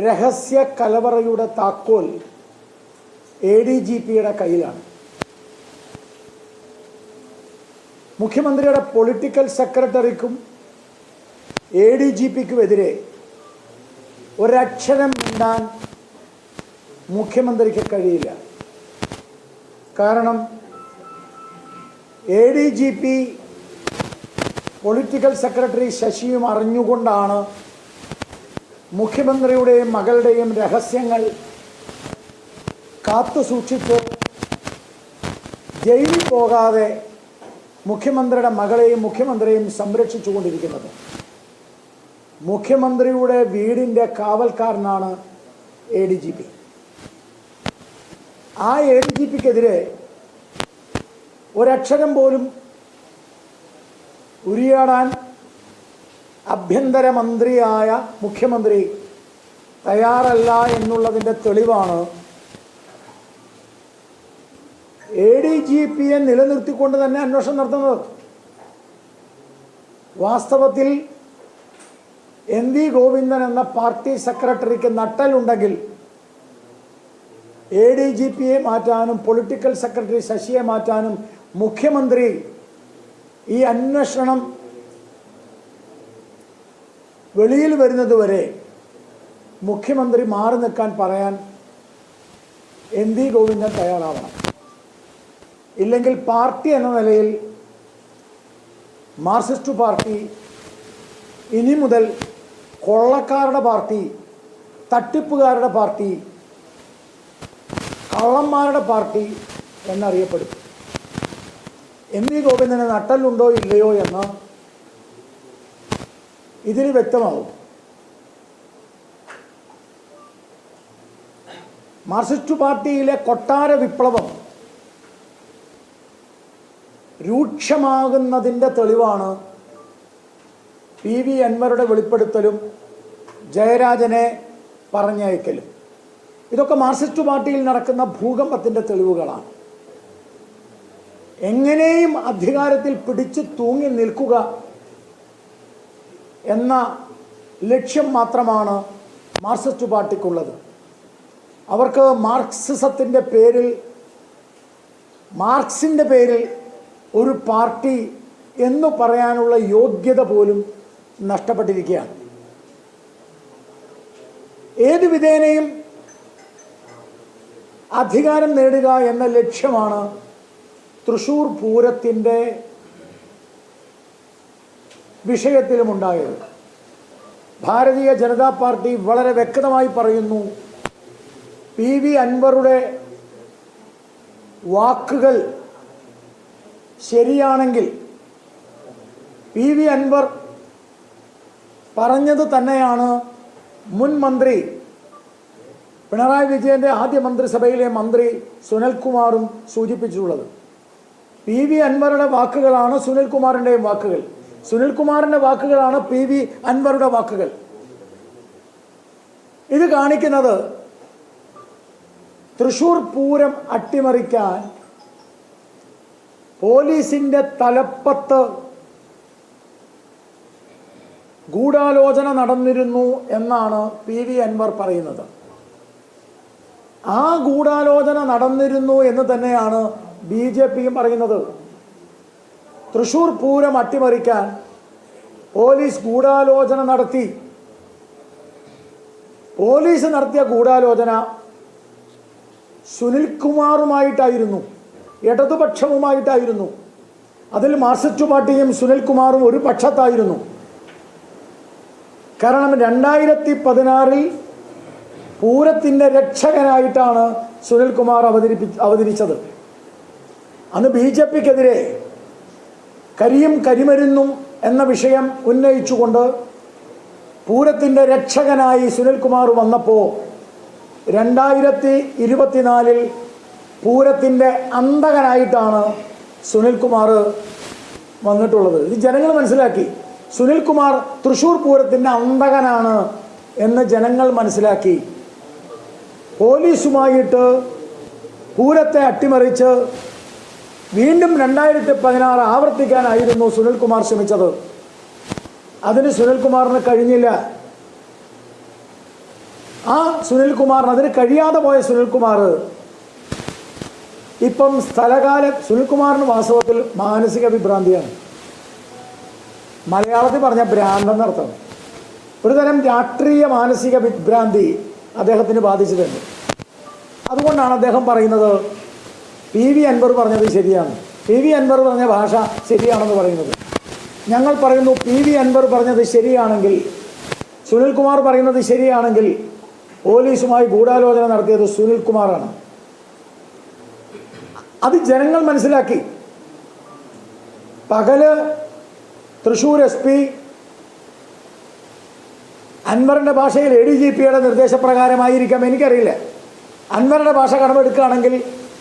രഹസ്യ കലവറയുടെ താക്കോൽ A D G പിയുടെ കയ്യിലാണ്. മുഖ്യമന്ത്രിയുടെ പൊളിറ്റിക്കൽ സെക്രട്ടറിക്കും എ ഡി ജി പിക്കുമെതിരെ ഒരക്ഷരം മിണ്ടാൻ മുഖ്യമന്ത്രിക്ക് കഴിയില്ല. കാരണം A D G P political secretary ശശിയും അറിഞ്ഞുകൊണ്ടാണ് മുഖ്യമന്ത്രിയുടെയും മകളുടെയും രഹസ്യങ്ങൾ കാത്തു സൂക്ഷിച്ച് ജയിലിൽ പോകാതെ മുഖ്യമന്ത്രിയുടെ മകളെയും മുഖ്യമന്ത്രിയെയും സംരക്ഷിച്ചുകൊണ്ടിരിക്കുന്നത്. മുഖ്യമന്ത്രിയുടെ വീടിന്റെ കാവൽക്കാരനാണ് എ ഡി ജി പി ആ എ ഡി ജി പിക്കെതിരെ ഒരക്ഷരം പോലും ഉരിയാടാൻ ആഭ്യന്തരമന്ത്രിയായ മുഖ്യമന്ത്രി തയ്യാറല്ല എന്നുള്ളതിന്റെ തെളിവാണ് എ ഡി ജി പിയെ നിലനിർത്തിക്കൊണ്ട് തന്നെ അന്വേഷണം നടത്തുന്നത്. വാസ്തവത്തിൽ എൻ വി ഗോവിന്ദൻ എന്ന പാർട്ടി സെക്രട്ടറിക്ക് നട്ടലുണ്ടെങ്കിൽ എ ഡി ജി പിയെ മാറ്റാനും പൊളിറ്റിക്കൽ സെക്രട്ടറി ശശിയെ മാറ്റാനും മുഖ്യമന്ത്രി ഈ അന്വേഷണം വെളിയിൽ വരുന്നതുവരെ മുഖ്യമന്ത്രി മാറി നിൽക്കാൻ പറയാൻ എം വി ഗോവിന്ദൻ തയ്യാറാവണം. ഇല്ലെങ്കിൽ പാർട്ടി എന്ന നിലയിൽ മാർക്സിസ്റ്റ് പാർട്ടി ഇനി മുതൽ കൊള്ളക്കാരുടെ പാർട്ടി തട്ടിപ്പുകാരുടെ പാർട്ടി കള്ളന്മാരുടെ പാർട്ടി എന്നറിയപ്പെടും. എം വി ഗോവിന്ദന് നട്ടലുണ്ടോ ഇല്ലയോ എന്ന് ഇതിന് വ്യക്തമാവും. മാർക്സിസ്റ്റ് പാർട്ടിയിലെ കൊട്ടാര വിപ്ലവം രൂക്ഷമാകുന്നതിന്റെ തെളിവാണ് പി വി അൻവറുടെ വെളിപ്പെടുത്തലും ജയരാജനെ പറഞ്ഞയക്കലും. ഇതൊക്കെ മാർക്സിസ്റ്റ് പാർട്ടിയിൽ നടക്കുന്ന ഭൂകമ്പത്തിന്റെ തെളിവുകളാണ്. എങ്ങനെയും അധികാരത്തിൽ പിടിച്ചു തൂങ്ങി നിൽക്കുക എന്ന ലക്ഷ്യം മാത്രമാണ് മാർക്സിസ്റ്റ് പാർട്ടിക്കുള്ളത്. അവർക്ക് മാർക്സിസത്തിന്റെ പേരിൽ മാർക്സിന്റെ പേരിൽ ഒരു പാർട്ടി എന്ന് പറയാനുള്ള യോഗ്യത പോലും നഷ്ടപ്പെട്ടിരിക്കുകയാണ്. ഏത് വിധേനയും അധികാരം നേടുക എന്ന ലക്ഷ്യമാണ് തൃശൂർ പൂരത്തിന്റെ വിഷയത്തിലും ഉണ്ടായത് ഭാരതീയ ജനതാ പാർട്ടി വളരെ വ്യക്തമായി പറയുന്നു പി വി അൻവറുടെ വാക്കുകൾ ശരിയാണെങ്കിൽ പി വി അൻവർ പറഞ്ഞത് തന്നെയാണ്. മുൻ മന്ത്രി പിണറായി വിജയന്റെ ആദ്യ മന്ത്രിസഭയിലെ മന്ത്രി സുനിൽകുമാറും സൂചിപ്പിച്ചിട്ടുള്ളത്. പി വി അൻവറുടെ വാക്കുകളാണ് സുനിൽകുമാറിന്റെയും വാക്കുകൾ. സുനിൽകുമാറിന്റെ വാക്കുകളാണ് പി വി അൻവറുടെ വാക്കുകൾ. ഇത് കാണിക്കുന്നത് തൃശൂർ പൂരം അട്ടിമറിക്കാൻ പോലീസിന്റെ തലപ്പത്ത് ഗൂഢാലോചന നടന്നിരുന്നു എന്നാണ് പി വി അൻവർ പറയുന്നത്. ആ ഗൂഢാലോചന നടന്നിരുന്നു എന്ന് തന്നെയാണ് ബി ജെ പിയും പറയുന്നത്. തൃശൂർ പൂരം അട്ടിമറിക്കാൻ പോലീസ് ഗൂഢാലോചന നടത്തി. പോലീസ് നടത്തിയ ഗൂഢാലോചന സുനിൽകുമാറുമായിട്ടായിരുന്നു. ഇടതുപക്ഷവുമായിട്ടായിരുന്നു. അതിൽ മാർസിസ്റ്റ് പാർട്ടിയും സുനിൽകുമാറും ഒരു പക്ഷത്തായിരുന്നു. കാരണം രണ്ടായിരത്തി പതിനാറിൽ പൂരത്തിന്റെ രക്ഷകനായിട്ടാണ് സുനിൽകുമാർ അവതരിപ്പി അവതരിച്ചത്. അന്ന് ബി ജെ പിക്കെതിരെ കരിയും കരിമരുന്നും എന്ന വിഷയം ഉന്നയിച്ചുകൊണ്ട് പൂരത്തിന്റെ രക്ഷകനായി സുനിൽകുമാർ വന്നപ്പോൾ രണ്ടായിരത്തി ഇരുപത്തിനാലിൽ പൂരത്തിന്റെ അന്തകനായിട്ടാണ് സുനിൽകുമാർ വന്നിട്ടുള്ളത്. ഇത് ജനങ്ങൾ മനസ്സിലാക്കി. സുനിൽകുമാർ തൃശ്ശൂർ പൂരത്തിന്റെ അന്തകനാണ് എന്ന് ജനങ്ങൾ മനസ്സിലാക്കി. പോലീസുമായിട്ട് പൂരത്തെ അട്ടിമറിച്ച് വീണ്ടും രണ്ടായിരത്തി പതിനാറ് ആവർത്തിക്കാനായിരുന്നു സുനിൽകുമാർ ശ്രമിച്ചത്. അതിന് സുനിൽകുമാറിന് കഴിഞ്ഞില്ല. ആ സുനിൽകുമാറിന് അതിന് കഴിയാതെ പോയ സുനിൽകുമാർ. ഇപ്പം സ്ഥലകാല സുനിൽകുമാറിന് വാസ്തവത്തിൽ മാനസിക വിഭ്രാന്തിയാണ്. മലയാളത്തിൽ പറഞ്ഞ ഭ്രാന്തെന്നർത്ഥം ഒരു തരം രാഷ്ട്രീയ മാനസിക വിഭ്രാന്തി അദ്ദേഹത്തിന് ബാധിച്ചിട്ടുണ്ട്. അതുകൊണ്ടാണ് അദ്ദേഹം പറയുന്നത് പി വി അൻവർ പറഞ്ഞത് ശരിയാണ്. പി വി അൻവർ പറഞ്ഞ ഭാഷ ശരിയാണെന്ന് പറയുന്നത്. ഞങ്ങൾ പറയുന്നു പി വി അൻവർ പറഞ്ഞത് ശരിയാണെങ്കിൽ സുനിൽകുമാർ പറയുന്നത് ശരിയാണെങ്കിൽ പോലീസുമായി ഗൂഢാലോചന നടത്തിയത് സുനിൽകുമാറാണ്. അത് ജനങ്ങൾ മനസ്സിലാക്കി. പകൽ തൃശൂർ എസ് പി അൻവറിന്റെ ഭാഷയിൽ എ ഡി ജി പിയുടെ നിർദ്ദേശപ്രകാരമായിരിക്കാം. എനിക്കറിയില്ല. അൻവറിന്റെ ഭാഷ കടമെടുക്കുകയാണെങ്കിൽ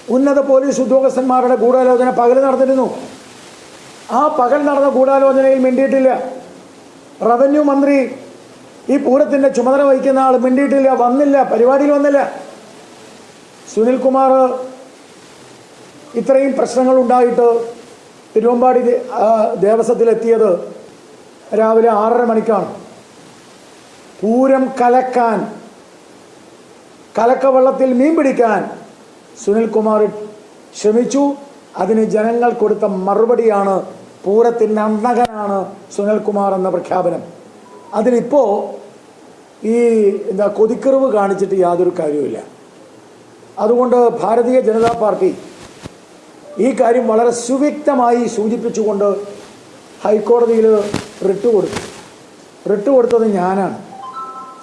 ഉന്നത പോലീസ് ഉദ്യോഗസ്ഥന്മാരുടെ ഗൂഢാലോചന പകൽ നടന്നിരുന്നു. ആ പകൽ നടന്ന ഗൂഢാലോചനയിൽ മിണ്ടിയിട്ടില്ല. റവന്യൂ മന്ത്രി ഈ പൂരത്തിന്റെ ചുമതല വഹിക്കുന്ന ആൾ മിണ്ടിയിട്ടില്ല. വന്നില്ല. പരിപാടിയിൽ വന്നില്ല. സുനിൽകുമാർ ഇത്രയും പ്രശ്നങ്ങൾ ഉണ്ടായിട്ട് തിരുവമ്പാടി ദേവസ്വത്തിലെത്തിയത് രാവിലെ ആറര മണിക്കാണ്. പൂരം കലക്കാൻ കലക്കവെള്ളത്തിൽ മീൻ പിടിക്കാൻ സുനിൽകുമാർ ശ്രമിച്ചു അതിന് ജനങ്ങൾ കൊടുത്ത മറുപടിയാണ് പൂരത്തിന്റെ അണ്ണകനാണ് സുനിൽകുമാർ എന്ന പ്രഖ്യാപനം. അതിലിപ്പോൾ ഈ എന്താ കൊതിക്കറിവ് കാണിച്ചിട്ട് യാതൊരു കാര്യവുമില്ല. അതുകൊണ്ട് ഭാരതീയ ജനതാ പാർട്ടി ഈ കാര്യം വളരെ സുവ്യക്തമായി സൂചിപ്പിച്ചുകൊണ്ട് ഹൈക്കോടതിയിൽ റിട്ട് കൊടുത്തു. റിട്ട് കൊടുത്തത് ഞാനാണ്.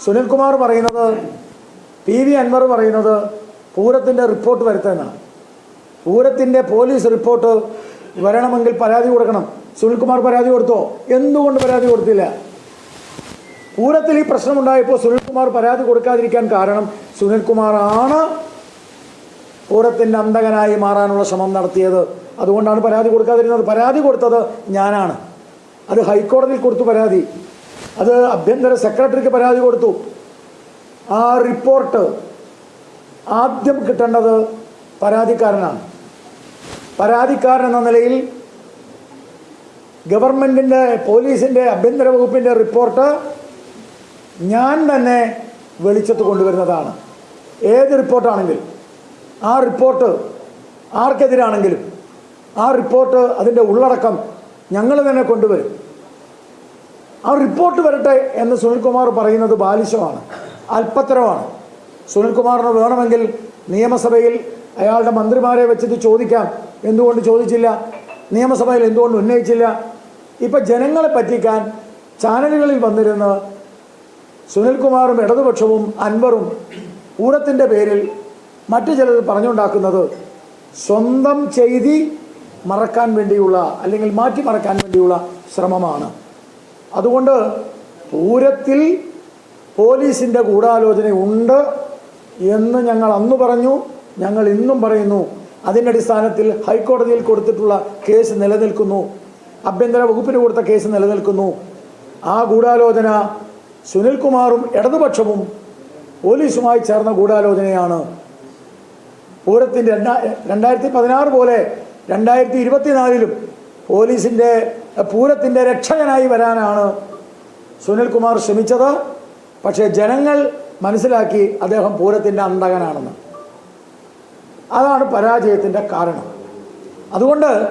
സുനിൽകുമാർ പറയുന്നത് പി വി അൻവർ പറയുന്നത് പൂരത്തിന്റെ റിപ്പോർട്ട് വരുത്താനാണ് പൂരത്തിന്റെ പോലീസ് റിപ്പോർട്ട് വരണമെങ്കിൽ പരാതി കൊടുക്കണം. സുനിൽകുമാർ പരാതി കൊടുത്തോ? എന്തുകൊണ്ട് പരാതി കൊടുത്തില്ല? പൂരത്തിൽ ഈ പ്രശ്നമുണ്ടായപ്പോൾ സുനിൽകുമാർ പരാതി കൊടുക്കാതിരിക്കാൻ കാരണം സുനിൽകുമാറാണ് പൂരത്തിന്റെ അന്തകനായി മാറാനുള്ള ശ്രമം നടത്തിയത്. അതുകൊണ്ടാണ് പരാതി കൊടുക്കാതിരുന്നത്. പരാതി കൊടുത്തത് ഞാനാണ്. അത് ഹൈക്കോടതിയിൽ കൊടുത്തു പരാതി. അത് ആഭ്യന്തര സെക്രട്ടറിക്ക് പരാതി കൊടുത്തു. ആ റിപ്പോർട്ട് ആദ്യം കിട്ടേണ്ടത് പരാതിക്കാരനാണ്. പരാതിക്കാരൻ എന്ന നിലയിൽ ഗവൺമെന്റിന്റെ പോലീസിന്റെ ആഭ്യന്തര വകുപ്പിന്റെ റിപ്പോർട്ട് ഞാൻ തന്നെ വെളിച്ചത്ത് കൊണ്ടുവരുന്നതാണ്. ഏത് റിപ്പോർട്ടാണെങ്കിലും. ആ റിപ്പോർട്ട് ആർക്കെതിരാണെങ്കിലും. ആ റിപ്പോർട്ട് അതിന്റെ ഉള്ളടക്കം ഞങ്ങൾ തന്നെ കൊണ്ടുവരും. ആ റിപ്പോർട്ട് വരട്ടെ എന്ന് സുനിൽകുമാർ പറയുന്നത് ബാലിശമാണ് അല്പത്തരമാണ്. സുനിൽകുമാറിന് വേണമെങ്കിൽ നിയമസഭയിൽ അയാളുടെ മന്ത്രിമാരെ വെച്ചിട്ട് ചോദിക്കാം. എന്തുകൊണ്ട് ചോദിച്ചില്ല? നിയമസഭയിൽ എന്തുകൊണ്ട് ഉന്നയിച്ചില്ല? ഇപ്പം ജനങ്ങളെ പറ്റിക്കാൻ ചാനലുകളിൽ വന്നിരുന്ന് സുനിൽകുമാറും ഇടതുപക്ഷവും അൻവറും പൂരത്തിന്റെ പേരിൽ മറ്റു ചിലർ പറഞ്ഞുണ്ടാക്കുന്നത് സ്വന്തം ചെയ്തി മറക്കാൻ വേണ്ടിയുള്ള അല്ലെങ്കിൽ മാറ്റി മറക്കാൻ വേണ്ടിയുള്ള ശ്രമമാണ്. അതുകൊണ്ട് പൂരത്തിൽ പോലീസിന്റെ ഗൂഢാലോചന ഉണ്ട്. എന്ന് ഞങ്ങൾ അന്ന് പറഞ്ഞു ഞങ്ങൾ ഇന്നും പറയുന്നു. അതിന്റെ അടിസ്ഥാനത്തിൽ ഹൈക്കോടതിയിൽ കൊടുത്തിട്ടുള്ള കേസ് നിലനിൽക്കുന്നു. ആഭ്യന്തര വകുപ്പിന് കൊടുത്ത കേസ് നിലനിൽക്കുന്നു. ആ ഗൂഢാലോചന സുനിൽകുമാറും ഇടതുപക്ഷവും പോലീസുമായി ചേർന്ന ഗൂഢാലോചനയാണ്. പൂരത്തിന്റെ രണ്ടാ രണ്ടായിരത്തി പതിനാറ് പോലെ രണ്ടായിരത്തി ഇരുപത്തിനാലിലും പോലീസിന്റെ പൂരത്തിന്റെ രക്ഷകനായി വരാനാണ് സുനിൽകുമാർ ശ്രമിച്ചത്. പക്ഷേ ജനങ്ങൾ മനസ്സിലാക്കി അദ്ദേഹം പൂരത്തിന്റെ അന്തകനാണെന്ന്. അതാണ് പരാജയത്തിന്റെ കാരണം. അതുകൊണ്ട്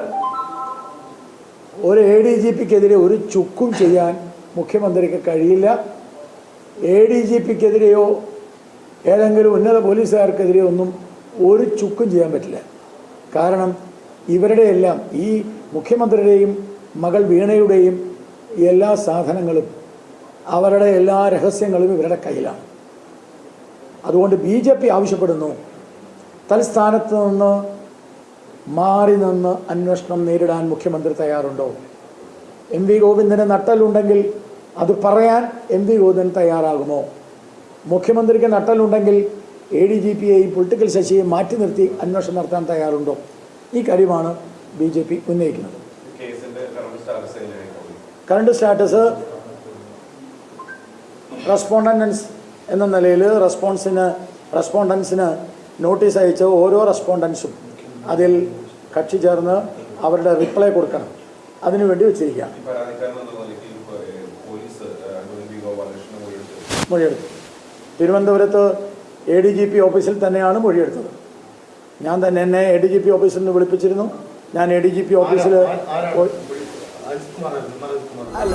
ഒരു എ ഡി ജി പിക്കെതിരെ ഒരു ചുക്കും ചെയ്യാൻ മുഖ്യമന്ത്രിക്ക് കഴിയില്ല. എ ഡി ജി പിക്കെതിരെയോ ഏതെങ്കിലും ഉന്നത പോലീസുകാർക്കെതിരെയോ ഒന്നും ഒരു ചുക്കും ചെയ്യാൻ പറ്റില്ല. കാരണം ഇവരുടെയെല്ലാം ഈ മുഖ്യമന്ത്രിയുടെയും മകൾ വീണയുടെയും എല്ലാ സാധനങ്ങളും അവരുടെ എല്ലാ രഹസ്യങ്ങളും ഇവരുടെ കയ്യിലാണ്. അതുകൊണ്ട് ബി ജെ പി ആവശ്യപ്പെടുന്നു. തൽസ്ഥാനത്ത് നിന്ന് മാറി നിന്ന് അന്വേഷണം നേരിടാൻ മുഖ്യമന്ത്രി തയ്യാറുണ്ടോ? എം വി ഗോവിന്ദന് നട്ടലുണ്ടെങ്കിൽ അത് പറയാൻ എം വി ഗോവിന്ദൻ തയ്യാറാകുമോ? മുഖ്യമന്ത്രിക്ക് നട്ടലുണ്ടെങ്കിൽ എ ഡി ജി പിയെയും പൊളിറ്റിക്കൽ ശശിയെയും മാറ്റി നിർത്തി അന്വേഷണം നടത്താൻ തയ്യാറുണ്ടോ? ഈ കാര്യമാണ് ബി ജെ പി ഉന്നയിക്കുന്നത്. കറണ്ട് സ്റ്റാറ്റസ് റെസ്പോണ്ടൻസ് എന്ന നിലയിൽ റെസ്പോൺസിന് റെസ്പോണ്ടൻസിന് നോട്ടീസ് അയച്ച ഓരോ റെസ്പോണ്ടൻസും അതിൽ കക്ഷി ചേർന്ന് അവരുടെ റിപ്ലൈ കൊടുക്കണം. അതിനു വേണ്ടി വെച്ചിരിക്കുകയാണ് മൊഴിയെടുത്തു. തിരുവനന്തപുരത്ത് എ ഡി ജി പി ഓഫീസിൽ തന്നെയാണ് മൊഴിയെടുത്തത്. ഞാൻ തന്നെ എന്നെ എ ഡി ജി പി ഓഫീസിൽ നിന്ന് വിളിപ്പിച്ചിരുന്നു. ഞാൻ എ ഡി ജി പി ഓഫീസിൽ അല്ല.